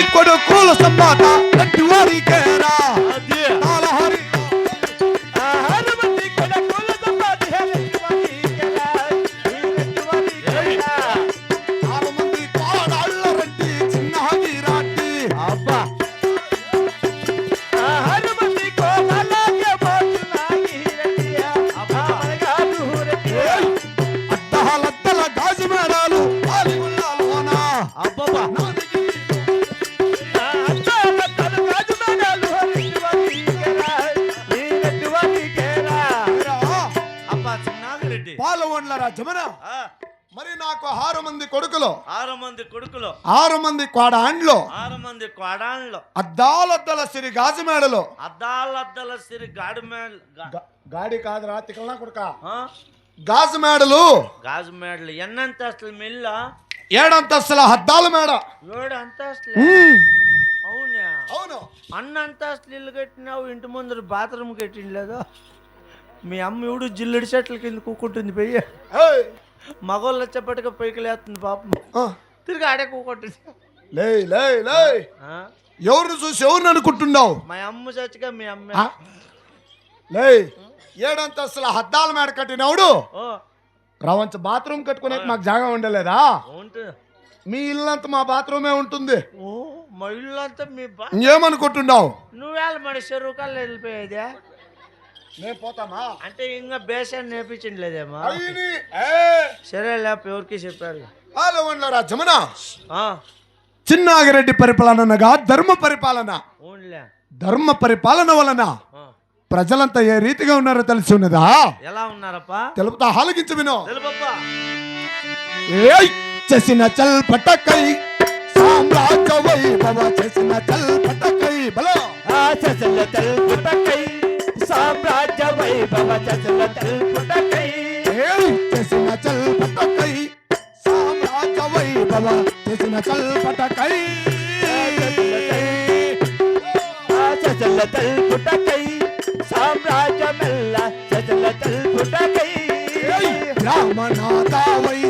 మంది కొడుకుల సంపాత గట్టి వారికేరా మరి నాకు ఆరు మంది కొడుకులు. ఆరు మంది కొడుకులు. ఆరు మంది కోడాండ్లు ఆరు మంది కొడాన్లు అద్దాలద్దల సిరి గాజు మేడలు. అద్దాలద్దల సిరి గాడి మేడ గా- గాడి కాదురా తికల్నా కొడుక? గాజు మేడలు. గాజు మేడలు. ఎన్నంతస్తులు మిల్ల? ఏడంతస్తుల అద్దాల మేడ. ఏడు అంతస్తులు అవునా? అవును. అన్న అంతస్తులు ఇల్లు కట్టినావు ఇంటి ముందర బాత్రూమ్ కట్టిండలేదు? మీ అమ్మ ఇవిడు జిల్లెడి చెట్ల కింద కూకుంటుంది పెయ్య మగోళ్ళు వచ్చేప్పటిగా పైకి లేస్తుంది పాపం. తిరిగి ఆడే కూకుంటుంది. లే లే లే? ఎవరిని చూసి ఎవరిని అనుకుంటున్నావు? మా అమ్మ చచ్చిగా మీ అమ్మ? లే ఏడంతస్తుల అద్దాల మేడ కట్టినవుడు ఓ. రవంచ బాత్రూమ్ కట్టుకునే మాకు జాగా ఉండలేదా? మీ ఇల్లంతా మా బాత్రూమే ఉంటుంది. మా ఇల్లు అంతా మీ ఏమనుకుంటున్నావు నువ్వేళ చెరువు కల్లా వెళ్ళిపోయేదే? పోతామా అంటే ఇంకా బేసాన్ని నేర్పించలేదేమో అయ్యని, ఏ, సరే లేప ఎవరికి చెప్పారు పాలవండ్ల రాజ్యమున ఆ, చిన్నాగిరెడ్డి పరిపాలన అనగా ధర్మ పరిపాలన. ధర్మ పరిపాలన వలన. ప్రజలంతా ఏ రీతిగా ఉన్నారో తెలిసి ఉన్నదా? ఎలా ఉన్నారప్పా? తెలుపుతా ఆలకించు విను. చేసిన చల్ పటకై సామ్రాజ్య వైభవ చేసిన చల్ పటకై బలో. ఆ చసల తల్పుటకై సామ్రాజ్య వైభవ చసల తల్పుటకై ఏయ్ చేసిన చల్ పటకై సామ్రాజ్య వైభవ చేసిన చల్ పటకై ఆ చసల తల్పుటకై సామ్రాజ్యమెల్ల చసల తల్పుటకై ఏయ్ బ్రాహ్మణాద వైశ్య శూద్రులు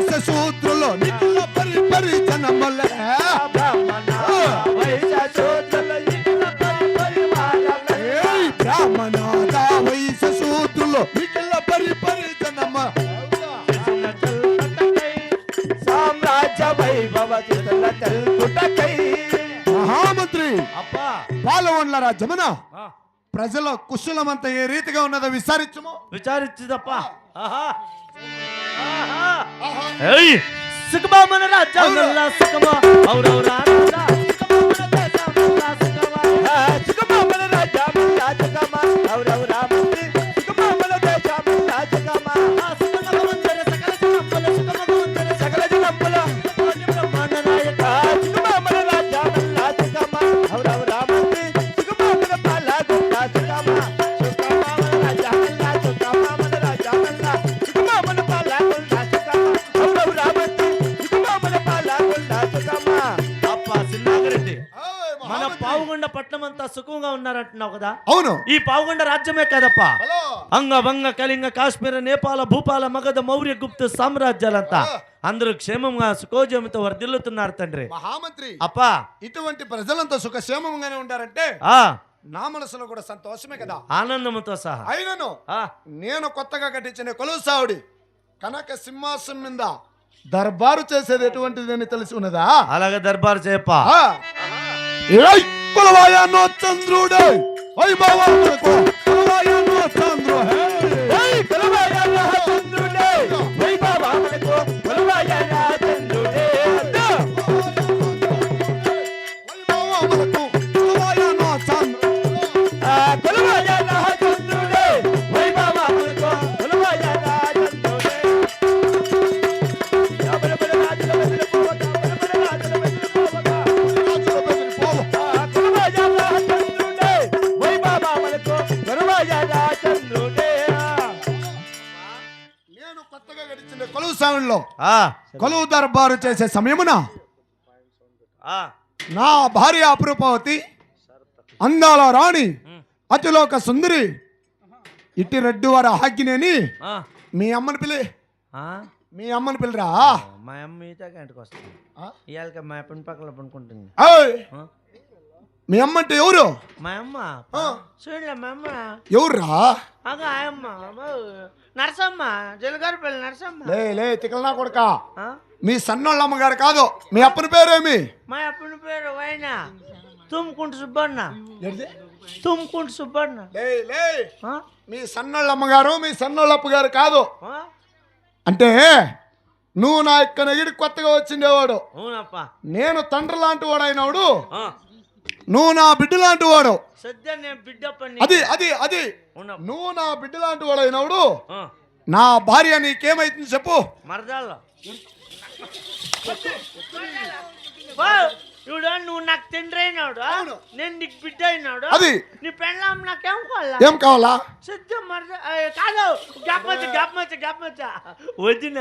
పాలవండ్ల రాజ్యమున ఆ, ప్రజల కుశలమంతా ఏ రీతిగా ఉన్నదో విచారించము. ఆహా. ఏయ్ సుఖమా మన రాజ్యాంగంలా సుఖమా? ఔరౌరా పావుగొండ పట్నం అంతా సుఖంగా ఉన్నారంటున్నావు కదా? అవును. ఈ పావుగొండ రాజ్యమే కదప్పా? అంగ వంగ కళింగ కాశ్మీర నేపాల భూపాల మగధ మౌర్య గుప్త సామ్రాజ్యాలంతా అందరూ క్షేమంగా సుఖోజయంతో వర్ధిల్లుతున్నారు తండ్రి. మహామంత్రి అప్పా. ఇటువంటి ప్రజలంతా సుఖక్షేమంగానే ఉంటారంటే ఆ. నా మనసులో కూడా సంతోషమే కదా. ఆనందముతో సహా. అయినను ఆ. నేను కొత్తగా కట్టించిన కొలువు సావుడి కనక సింహాసనం మీద దర్బారు చేసేది ఎటువంటిది అని తెలిసి ఉన్నదా? అలాగే దర్బార్ చేయప్పా. ఏయ్ కులవాయనో చంద్రుడే వైభవములకు కులవాయనో చంద్రు ఆ. కొలువు దర్బారు చేసే సమయమున నా భార్య అపరూపవతి అందాల రాణి అతిలోక సుందరి ఇట్టి రెడ్డి వారి ఆజ్ఞని మీ అమ్మని పిలి మీ అమ్మని పిలిరా? మా అమ్మ వస్తుంది. ఆ? ఇవాళకి మా పని పక్కన పనుకుంటుంది? మీ అమ్మ అంటే ఎవరు? మా అమ్మ. చూడలే మా అమ్మ. ఎవర్రా? అగ ఆయమ్మ. నరసమ్మ జలగారిపల్లి నరసమ్మ. లే లే తికలనా కొడక? మీ సన్నోళ్ళ అమ్మగారు కాదు మీ అప్పని పేరేమి? మా అప్పని పేరు వైన. తుమ్ముకుంటు సుబ్బన్న? తుమ్ముకుంటు సుబ్బన్న. లే లే? మీ సన్నోళ్ళ అమ్మగారు మీ సన్నోళ్ళ అప్పగారు కాదు? అంటే నువ్వు నా యొక్క నెగిడి కొత్తగా వచ్చిండేవాడు. నేను తండ్రి లాంటి వాడు అయినవాడు. నువ్వు నా బిడ్డ లాంటి వాడు అది అది అది. నువ్వు నా బిడ్డ లాంటి వాడు అయినవాడు ఆ. నా భార్య నీకేమైతుంది చెప్పు. మరదాల్లో ఓ, చూడు నువ్వు నాకు తండ్రి అయినాడు. నేను నీకు బిడ్డ అయినాడు అది. నీ పెళ్ళాం నాకేం కావాలా? ఏం కావాలా? మరద ఏ, కాదు. గప్పచ్చ గప్పచ్చ గప్పచ్చ వదిన.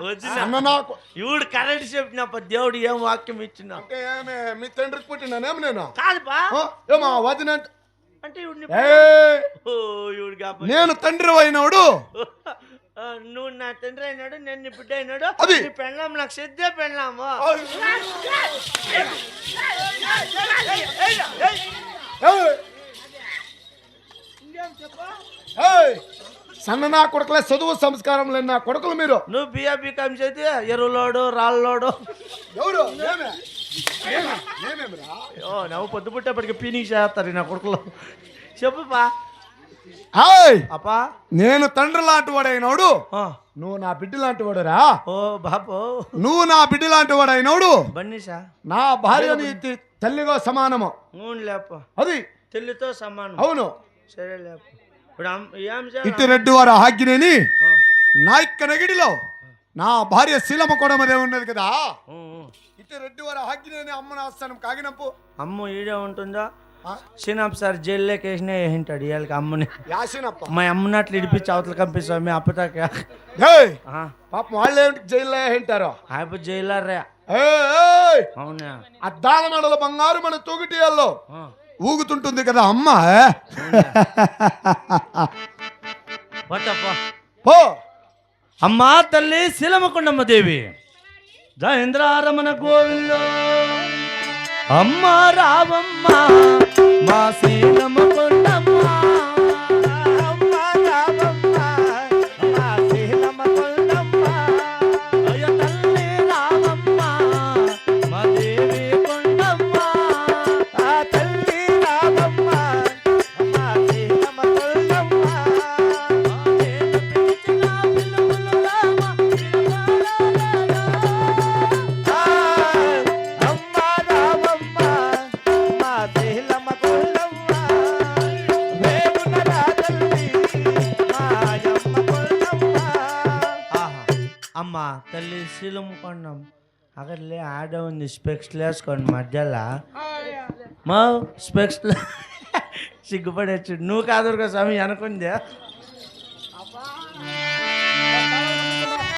వదిన. అన్న నాకు ఇవుడు కరెంట్ చెప్పినప్ప దేవుడు ఏం వాక్యం ఇచ్చిన? అంటే ఏమే మీ తండ్రికి పుట్టినానేమి నేను? కాదుపా. ఏమా వదిన అంటే- అంటే నేను తండ్రి అయినవాడు నువ్వు నా తండ్రి అయినాడు నేను నీ బిడ్డ అయినాడు అది. నీ పెళ్ళాం నాకు సిద్ధే పెళ్ళాము. సన్న నా కొడుకులే చదువు సంస్కారం లేని నా కొడుకులు మీరు. నువ్వు బియ్య బీకాం చేతి ఎరువులోడు రాళ్ళోడు ఎవరు? నవ్వు పొద్దు పుట్టేప్పటికి పీనింగ్ చేస్తారు నా కొడుకులు. చెప్పుపా ఏయ్, అప్పా? నేను తండ్రి లాంటి వాడైనోడు. నువ్వు నా బిడ్డ లాంటి వాడురా. ఓ బాబు నువ్వు నా బిడ్డ లాంటి వాడైనోడు. బన్నీసా నా భార్య తల్లిగా సమానము. లేప అది. తెల్లితో సమానం. అవును. సరే లేప చేయాలి రెడ్డి వారు ఆజ్ఞని ఆ, నా యొక్క నెగిడిలో నా భార్య శీలమ కొడమదే ఉన్నది కదా. ఇట్టి రెడ్డి వారు ఆజ్ఞని అమ్మన ఆస్థానం కాగినప్పు అమ్మ ఈడే ఉంటుందా? సినాప్ సార్ జైల్లోకి వేసినా ఏంటాడు ఇవాళకి అమ్మని. యాసినప్ప మా అమ్మనట్లు ఇడిపించి అవతల కంపిస్తాం మీ అప్పటాక పాపం వాళ్ళు ఏమిటి జైల్లో ఏంటారో ఏయ్, ఏయ్, అవునా? అద్దాల మెడల బంగారు మన తూగిటియల్లో ఆ. ఊగుతుంటుంది కదా అమ్మ పో! అమ్మా తల్లి శిలమకొండమ్మ దేవి. జయేంద్రారమణ గోవింద. అమ్మ రావమ్మ మా శీలమకొండమ్మ అమ్మ తల్లి శీలం కొండం. అక్కడ ఆడ ఉంది స్పెక్స్ వేసుకోండి మధ్యలో. మా స్పెక్స్ సిగ్గుపడచ్చు నువ్వు కాదురుగా స్వామి అనుకుందే.